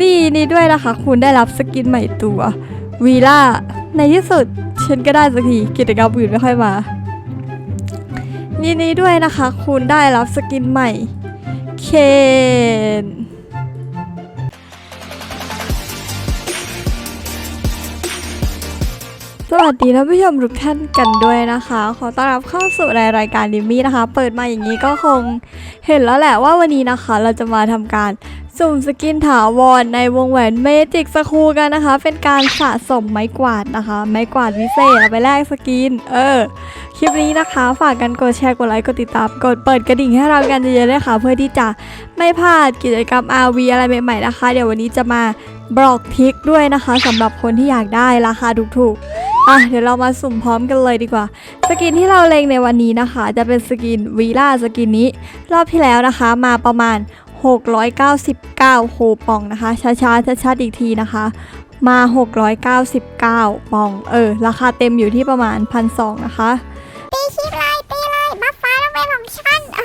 นี่นี่ด้วยนะคะ คุณได้รับสกินใหม่ตัววีล่าในที่สุดฉันก็ได้สักทีกิจกรรมอื่นไม่ค่อยมานี่นี่ด้วยนะคะ คุณได้รับสกินใหม่เคนสวัสดีท่านผู้ชมทุกท่านกันด้วยนะคะ ขอต้อนรับเข้าสู่ในรายการดิมมี่นะคะ เปิดมาอย่างนี้ก็คงเห็นแล้วแหละว่าวันนี้นะคะ เราจะมาทำการ สุ่มสกินถาวรในวงแหวนเมจิกสคูกันนะคะ เป็นการสะสมไม้กวาดนะคะ ไม้กวาดวิเศษเอาไปแลกสกิน เออ คลิปนี้นะคะ ฝากกันกดแชร์กดไลค์กดติดตามกดเปิดกระดิ่งให้เรากันเยอะๆเลยค่ะ เพื่อที่จะไม่พลาดกิจกรรม RV อะไรใหม่ๆนะคะ เดี๋ยววันนี้จะมาบอกทิกด้วยนะคะสำหรับคนที่อยากได้ราคาถูกๆ อะเดี๋ยวเรามาสุ่มพร้อมกันเลยดีกว่า สกินที่เราเล็งในวันนี้นะคะ จะเป็นสกินวีล่าสกินนี้ รอบที่แล้วนะคะ มาประมาณ 699 โคปองนะคะ ช้าๆชัดๆอีกทีนะคะ มา 699 ปอง เออ ราคาเต็มอยู่ที่ประมาณ 1,200 นะคะ ตีคลิปเล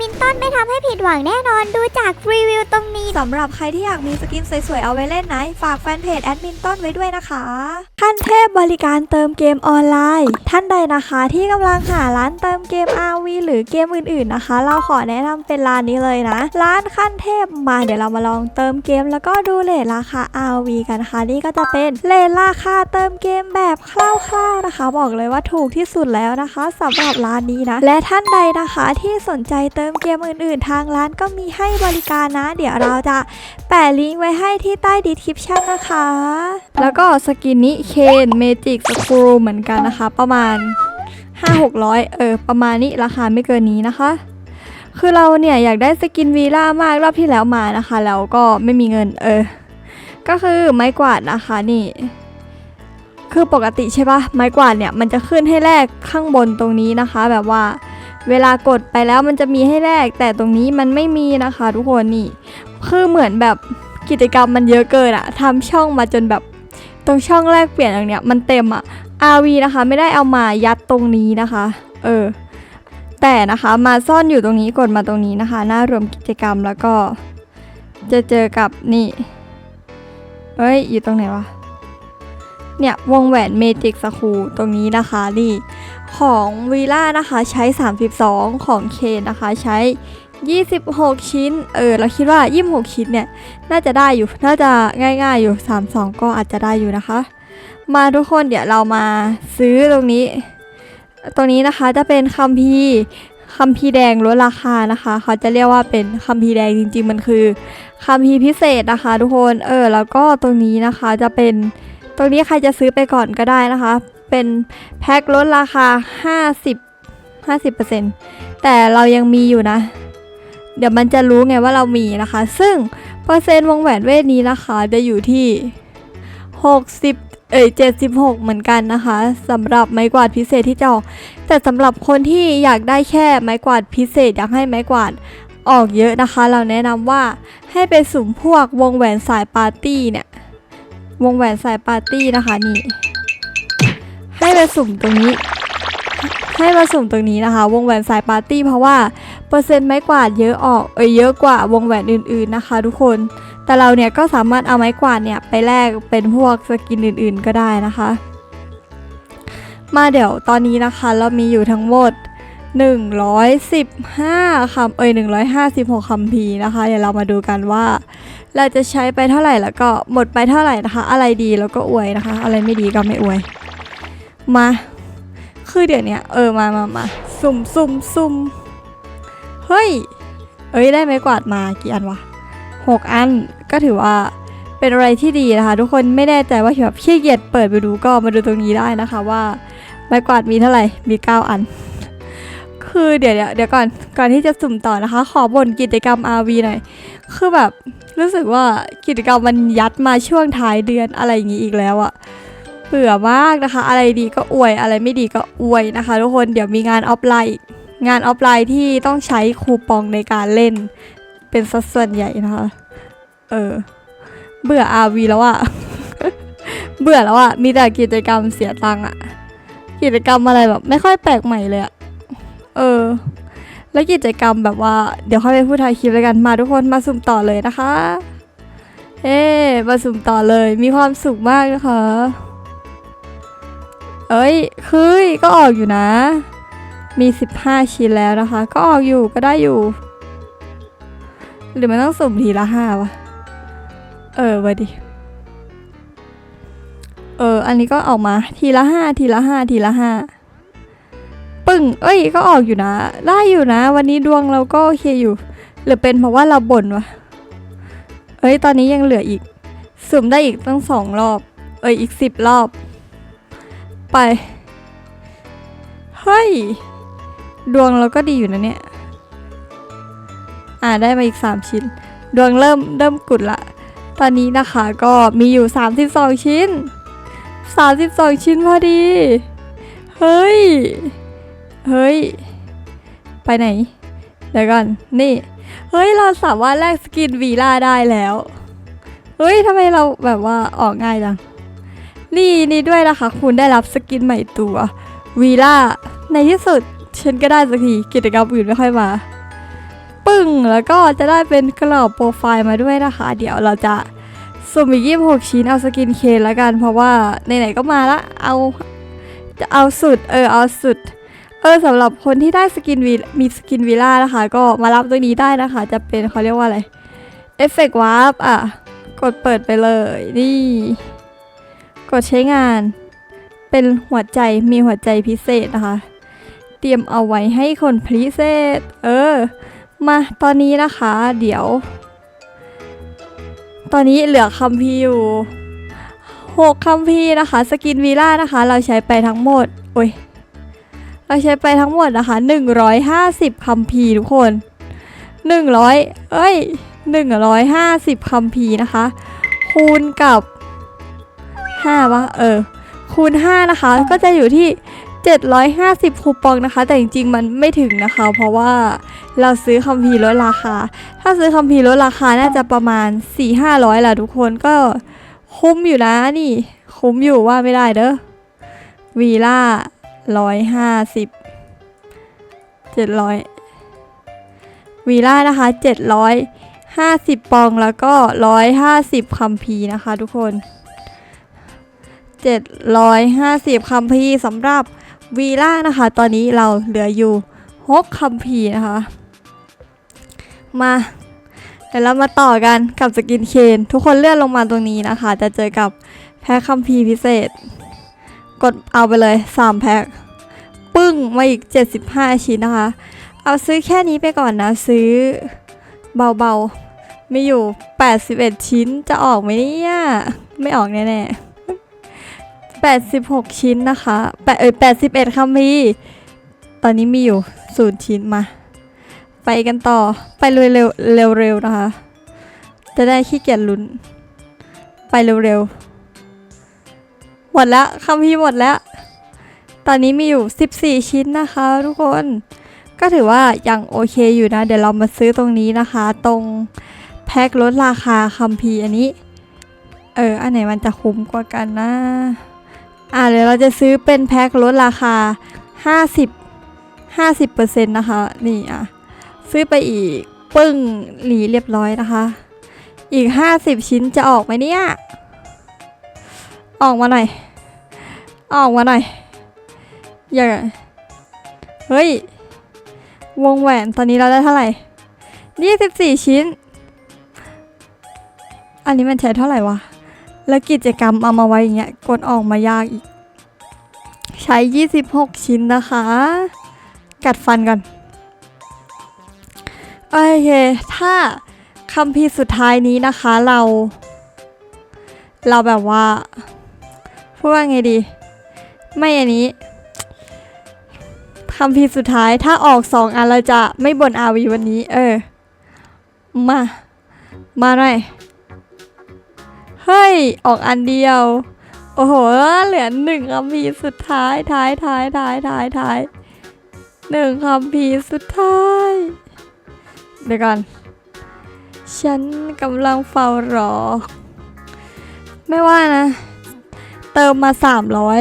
มินต้นไม่ทำให้ผิดหวังแน่นอนดูจากรีวิวตรงนี้สำหรับใครที่อยากมีสกินสวยๆ เอาไว้เล่นนะ ฝากแฟนเพจแอดมินต้นไว้ด้วยนะคะขั้นเทพบริการเติมเกมออนไลน์ ท่านใดนะคะที่กำลังหาร้านเติมเกม RV หรือเกมอื่นๆนะคะ เราขอแนะนำเป็นร้านนี้เลยนะ ร้านขั้นเทพมาเดี๋ยวเรามาลองเติมเกม แล้วก็ดูเลทราคา RV กันนะคะนี่ก็จะเป็นเลทราคาเติมเกมแบบคร่าวๆนะคะ บอกเลยว่าถูกที่สุดแล้วนะคะสำหรับร้านนี้นะ และท่านใดนะคะที่สนใจเติมเกมอื่นๆ ทางร้านก็มีให้บริการนะ เดี๋ยวเราจะแปะลิงก์ไว้ให้ที่ใต้ดีคริปชันนะคะ แล้วก็สกินนี้เคนเมจิกสครูเหมือนกันนะคะ ประมาณ 5-600 เออ ประมาณนี้ราคาไม่เกินนี้นะคะคือเราเนี่ยอยากได้สกินวีล่ามากรอบที่แล้วมานะคะ แล้วก็ไม่มีเงินเออ ก็คือไม้กวาดนะคะนี่ คือปกติใช่ปะไม้กวาดเนี่ยมันจะขึ้นให้แลกข้างบนตรงนี้นะคะ แบบว่า เวลากดไปแล้วมันจะมีให้แลกแต่ตรงนี้มันไม่มีนะคะทุกคนนี่คือเหมือนแบบกิจกรรมมันเยอะเกินอะทำช่องมาจนแบบตรงช่องแรกเปลี่ยนอย่างเนี้ยมันเต็มอะ RV นะคะ ไม่ได้เอามายัดตรงนี้นะคะ เออ แต่นะคะมาซ่อนอยู่ตรงนี้กดมาตรงนี้นะคะ หน้ารวมกิจกรรมแล้วก็ จะเจอกับนี่เอ้ย อยู่ตรงไหนวะ เนี่ย วงแหวนเมจิกสคูตรงนี้นะคะนี่ ของวีล่านะคะใช้ 32 ของเคนนะคะใช้ 26 ชิ้น เออเราคิดว่า 26 ชิ้นเนี่ยน่าจะได้อยู่น่าจะง่ายๆอยู่ 32 ก็อาจจะได้อยู่นะคะ มาทุกคนเดี๋ยวเรามาซื้อตรงนี้ ตรงนี้นะคะจะเป็นคัมภีร์คัมภีร์แดงลดราคานะคะ เขาจะเรียกว่าเป็นคัมภีร์แดงจริง ๆ มันคือคัมภีร์พิเศษนะคะ ทุกคนเออแล้วก็ตรงนี้นะคะจะเป็นตรงนี้ใครจะซื้อไปก่อนก็ได้นะคะ เป็นแพ็คลดราคา 50 50%แต่เรายังมีอยู่นะ เดี๋ยวมันจะรู้ไงว่าเรามีนะคะ ซึ่งเปอร์เซ็นต์วงแหวนเวทนี้นะคะจะอยู่ที่ 60 เอ้ย76 เหมือนกันนะคะสำหรับไม้กวาดพิเศษที่จะออก แต่สำหรับคนที่อยากได้แค่ไม้กวาดพิเศษอยากให้ไม้กวาดออกเยอะนะคะ เราแนะนำว่าให้ไปสุ่มพวกวงแหวนสายปาร์ตี้เนี่ย วงแหวนสายปาร์ตี้นะคะนี่ ให้ไปสุ่มตรงนี้ ให้มาสุ่มตรงนี้นะคะ วงแหวนสายปาร์ตี้เพราะว่าเปอร์เซ็นต์ไม้กวาดเยอะออกเอยเยอะกว่าวงแหวนอื่นๆนะคะ ทุกคน แต่เราเนี่ยก็สามารถเอาไม้กวาดเนี่ยไปแลกเป็นพวกสกินอื่นๆก็ได้นะคะ มาเดี๋ยวตอนนี้นะคะเรามีอยู่ทั้งหมด115คำเอ้ย156คำพีนะคะ เดี๋ยวเรามาดูกันว่า เราจะใช้ไปเท่าไหร่แล้วก็หมดไปเท่าไหร่นะคะ อะไรดีแล้วก็อวยนะคะ อะไรไม่ดีก็ไม่อวย มา คือเดี๋ยวนี้เออมามามาสุ่มสุ่มสุ่มเฮ้ย เอ้ยได้ไม้กวาดมากี่อันวะหกอันก็ถือว่าเป็นอะไรที่ดีนะคะ ทุกคนไม่แน่ใจว่าแบบขี้เกียจเปิดไปดูก็มาดูตรงนี้ได้นะคะว่าไม้กวาดมีเท่าไหร่มีเก้าอัน คือเดี๋ยวเดี๋ยวเดี๋ยวก่อนก่อนที่จะสุ่มต่อนะคะ ขอบ่นกิจกรรม RV หน่อยคือแบบรู้สึกว่ากิจกรรมมันยัดมาช่วงท้ายเดือนอะไรอย่างนี้อีกแล้วอะ เบื่อมากนะคะ อะไรดีก็อวยอะไรไม่ดีก็อวยนะคะ ทุกคนเดี๋ยวมีงานออฟไลน์ งานออฟไลน์ที่ต้องใช้คูปองในการเล่น เป็นสัดส่วนใหญ่นะคะ เออ เบื่อ RV แล้วอะเบื่อแล้วอะมีแต่กิจกรรมเสียตังค์อะกิจกรรมอะไรแบบ ไม่ค่อยแปลกใหม่เลยอะเออ แล้วกิจกรรมแบบว่าเดี๋ยวค่อยไปพูดทายคลิปแล้วกันมาทุกคนมาสุ่มต่อเลยนะคะ เอ๊มาสุ่มต่อเลยมีความสุขมากนะคะ เอ้ยคือก็ออกอยู่นะ มี 15 ชิ้นแล้วนะคะ ก็ออกอยู่ก็ได้อยู่ หรือมันต้องสุ่มทีละห้าวะ เออวะดิเออ อันนี้ก็ออกมาทีละห้าทีละห้าทีละห้าปึ้ง เอ้ย ก็ออกอยู่นะ ได้อยู่นะ วันนี้ดวงเราก็โอเคอยู่ หรือเป็นเพราะว่าเราบ่นวะ เอ้ย ตอนนี้ยังเหลืออีก สุ่มได้อีกตั้งสองรอบ เอ้ย อีกสิบรอบ ไป เฮ้ย ดวงเราก็ดีอยู่นะเนี่ย อ่าได้มาอีก 3 ชิ้น ดวงเริ่มเริ่มกุดละ ตอนนี้นะคะก็มีอยู่ 32 ชิ้น 32 ชิ้นพอดี เฮ้ย เฮ้ย ไปไหน เดี๋ยวก่อน นี่ เฮ้ย เราสามารถแลกสกินวีล่าได้แล้ว เฮ้ยทำไมเราแบบว่าออกง่ายจัง นี่นี่ด้วยนะคะ คุณได้รับสกินใหม่ตัววีล่าในที่สุดฉันก็ได้สักทีกิจกรรมอื่นไม่ค่อยมา ปึ้งแล้วก็จะได้เป็นกรอบโปรไฟล์มาด้วยนะคะ เดี๋ยวเราจะสุ่มอีกยี่หกชิ้นเอาสกินเคนแล้วกัน เพราะว่าไหนๆก็มาละเอาจะเอาสุดเออเอาสุดเออสำหรับคนที่ได้สกินวีมีสกินวีล่านะคะ ก็มารับตัวนี้ได้นะคะ จะเป็นเขาเรียกว่าอะไรเอฟเฟกต์วาร์ปอะ กดเปิดไปเลยนี่ กดใช้งาน เป็นหัวใจมีหัวใจพิเศษนะคะ เตรียมเอาไว้ให้คนพิเศษ เออ มาตอนนี้นะคะ เดี๋ยว ตอนนี้เหลือคัมพีอยู่หกคัมพีนะคะ สกินวีล่านะคะ เราใช้ไปทั้งหมด โอ้ยเราใช้ไปทั้งหมดนะคะ 150คัมพีทุกคน 100 เอ้ย 150คัมพีนะคะ คูณกับ 5วะเออ คูณ 5 นะคะ ก็จะอยู่ที่ 750 คูปองนะคะ แต่จริงๆ มันไม่ถึงนะคะ เพราะว่าเราซื้อคัมภีร์ลดราคา ถ้าซื้อคัมภีร์ลดราคาน่าจะประมาณ 4-500แหละทุกคนก็คุ้มอยู่นะนี่ คุ้มอยู่ว่าไม่ได้เด้อวีล่าร้อยห้าสิบเจ็ดร้อยวีล่านะคะเจ็ดร้อยห้าสิบปองแล้วก็ร้อยห้าสิบคัมภีร์นะคะทุกคน 750 คัมภีร์สำหรับวีล่านะคะ ตอนนี้เราเหลืออยู่ 6 คัมภีร์นะคะ มาเดี๋ยวเรามาต่อกันกับสกินเคน ทุกคนเลื่อนลงมาตรงนี้นะคะ จะเจอกับแพ็คคัมภีร์พิเศษ กดเอาไปเลย 3 แพ็คปึ้งมาอีก 75 ชิ้นนะคะ เอาซื้อแค่นี้ไปก่อนนะ ซื้อเบาๆมีอยู่ 81 ชิ้นจะออกไหมเนี่ย ไม่ออกแน่ๆ 86 ชิ้นนะคะแปดเอ้ย81คัมภีร์ตอนนี้มีอยู่0ชิ้นมา ไปกันต่อไปเร็วๆเร็วๆนะคะ จะได้ขี้เกียจลุ้น ไปเร็วๆหมดแล้วคัมภีร์หมดแล้ว ตอนนี้มีอยู่ 14 ชิ้นนะคะ ทุกคนก็ถือว่ายังโอเคอยู่นะ เดี๋ยวเรามาซื้อตรงนี้นะคะ ตรงแพ็คลดราคาคัมภีร์อันนี้ เออ อันไหนมันจะคุ้มกว่ากันนะ อ่าเดี๋ยวเราจะซื้อเป็นแพ็คลดราคา 50 50%นะคะ นี่อะ ซื้อไปอีกปึ้งหลีเรียบร้อยนะคะ อีก 50 ชิ้นจะออกไหมเนี่ย ออกมาหน่อย ออกมาหน่อย อย่า เฮ้ย วงแหวนตอนนี้เราได้เท่าไหร่ 24 ชิ้น อันนี้มันใช้เท่าไหร่วะ แล้วกิจกรรมเอามาไว้อย่างเงี้ยกดออกมายากอีก ใช้ 26 ชิ้นนะคะ กัดฟันก่อน โอเค ถ้าคำพีสุดท้ายนี้นะคะเรา เราแบบว่าพูดว่าไงดี ไม่อันนี้คำพีสุดท้ายถ้าออกสองอันเราจะไม่บ่นอาวีวันนี้ เออ มา มาหน่อย เฮ้ย ออกอันเดียว โอ้โห เหลือหนึ่งคำพีสุดท้าย ท้ายท้ายท้ายท้ายท้ายหนึ่งคำพีสุดท้าย เดี๋ยวก่อน ฉันกำลังเฝ้ารอ ไม่ว่านะ เติมมาสามร้อย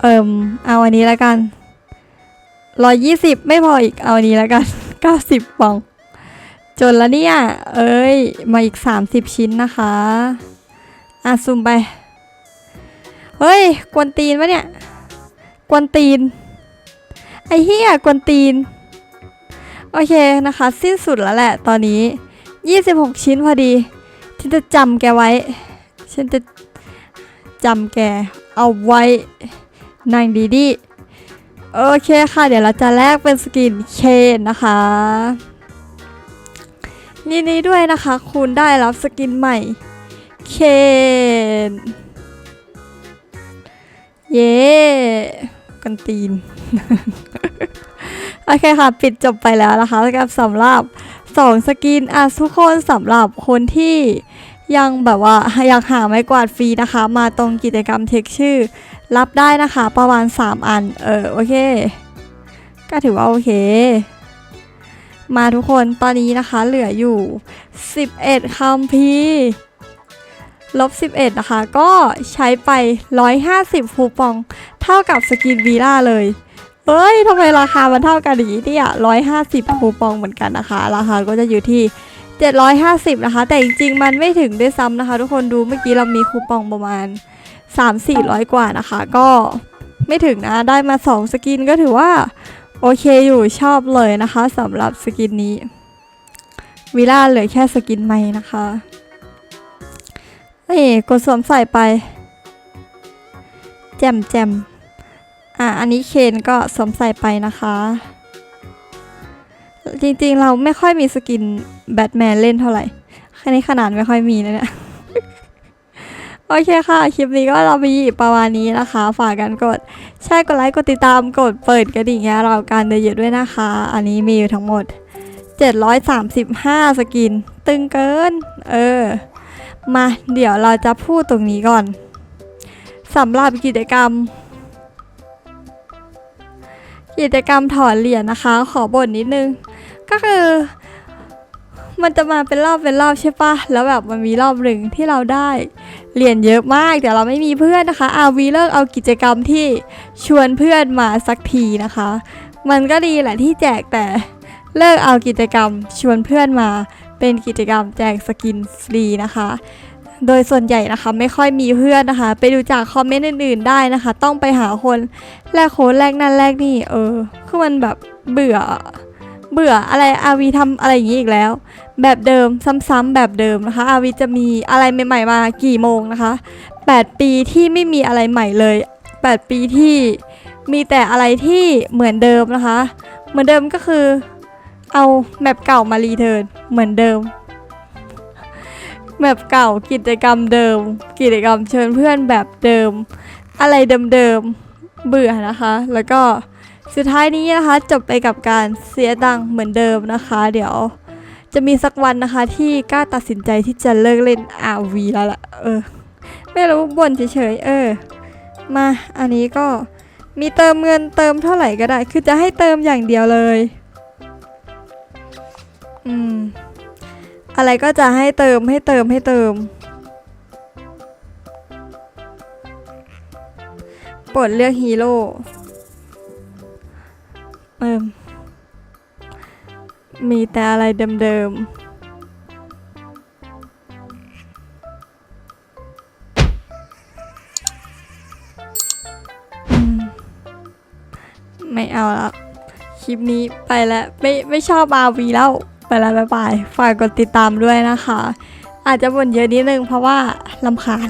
เอิมเอาอันนี้แล้วกันร้อยยี่สิบไม่พออีก เอาอันนี้แล้วกันเก้าสิบฟอง จนแล้วเนี่ย เอ้ย มาอีก 30 ชิ้นนะคะ อะซูมไป เฮ้ย กวนตีนวะเนี่ย กวนตีน ไอ้เหี้ย กวนตีน โอเคนะคะ สิ้นสุดแล้วแหละตอนนี้ 26 ชิ้นพอดีฉันจะจำแกไว้ ฉันจะจำแกเอาไว้นางดีดีโอเคค่ะ เดี๋ยวเราจะแลกเป็นสกินเคนนะคะ ยินดีด้วยนะคะ คุณได้รับสกินใหม่ เคนเย้กันตีน โอเคค่ะ ปิดจบไปแล้วนะคะกับสำหรับ2สกินอะทุกคนสำหรับคนที่ยังแบบว่าอยากหาไม้กวาดฟรีนะคะ มาตรงกิจกรรมเทคชื่อ รับได้นะคะ ประมาณ 3 อัน เออโอเค ก็ถือว่าโอเค มาทุกคนตอนนี้นะคะเหลืออยู่ 11คัมพีลบ 11 นะคะ ก็ใช้ไป 150คูปอง เท่ากับสกินวีล่าเลยเอ้ยทำไมราคามันเท่ากันอย่างนี้เนี่ย150คูปองเหมือนกันนะคะ ราคาก็จะอยู่ที่ 750 นะคะ แต่จริงๆ มันไม่ถึงด้วยซ้ำนะคะ ทุกคนดูเมื่อกี้เรามีคูปองประมาณ 3-400 กว่านะคะ ก็ไม่ถึงนะ ได้มา 2 สกินก็ถือว่า โอเคอยู่ชอบเลยนะคะสำหรับสกินนี้วิล่าเหลือแค่สกินใหม่นะคะนี่กดสวมใส่ไป แจมแจมอะอันนี้เคนก็สวมใส่ไปนะคะ จริงๆเราไม่ค่อยมีสกินแบทแมนเล่นเท่าไหร่แค่นี้ขนาดไม่ค่อยมีนะเนี่ย โอเคค่ะ คลิปนี้ก็เรามีประมาณนี้นะคะ ฝากกันกดใช่กดไลค์กดติดตามกดเปิดกระดิ่งให้เราการเยอะด้วยนะคะ อันนี้มีอยู่ทั้งหมด 735 สกิน ตึงเกิน เออ มาเดี๋ยวเราจะพูดตรงนี้ก่อนสำหรับกิจกรรม กิจกรรมถอนเหรียญนะคะ ขอบ่นนิดนึง ก็คือ มันจะมาเป็นรอบเป็นรอบใช่ปะแล้วแบบมันมีรอบหนึ่งที่เราได้เหรียญเยอะมากแต่เราไม่มีเพื่อนนะคะอาวีเลิกเอากิจกรรมที่ชวนเพื่อนมาสักทีนะคะ มันก็ดีแหละที่แจกแต่เลิกเอากิจกรรมชวนเพื่อนมาเป็นกิจกรรมแจกสกินฟรีนะคะ โดยส่วนใหญ่นะคะไม่ค่อยมีเพื่อนนะคะ ไปดูจากคอมเมนต์อื่นๆได้นะคะ ต้องไปหาคนแลกโค้ดแลกนั่นแลกนี่เออคือมันแบบเบื่อ เบื่ออะไรอาวีทำอะไรอย่างนี้อีกแล้ว แบบเดิมซ้ำๆแบบเดิมนะคะอาวีจะมีอะไรใหม่ ๆ มากี่โมงนะคะ 8 ปีที่ไม่มีอะไรใหม่เลย 8 ปีที่มีแต่อะไรที่เหมือนเดิมนะคะ เหมือนเดิมก็คือเอาแมปเก่ามารีเทิร์นเหมือนเดิมแมปเก่ากิจกรรมเดิม กิจกรรมเชิญเพื่อนแบบเดิม อะไรเดิมๆเบื่อนะคะ แล้วก็ สุดท้ายนี้นะคะจบไปกับการเสียตังเหมือนเดิมนะคะ เดี๋ยวจะมีสักวันนะคะที่กล้าตัดสินใจที่จะเลิกเล่น RV แล้วล่ะเออ ไม่รู้บ่นเฉยๆเออ มาอันนี้ก็มีเติมเงินเติมเท่าไหร่ก็ได้ คือจะให้เติมอย่างเดียวเลย อืม อะไรก็จะให้เติมให้เติมให้เติมปลดเลือกฮีโร่ เติมมีแต่อะไรเดิมๆไม่เอาแล้วคลิปนี้ไปแล้วไม่ไม่ชอบอาวีแล้ว ไปแล้วบ๊ายบาย ฝากกดติดตามด้วยนะคะ อาจจะบ่นเยอะนิดนึงเพราะว่าลำคาญ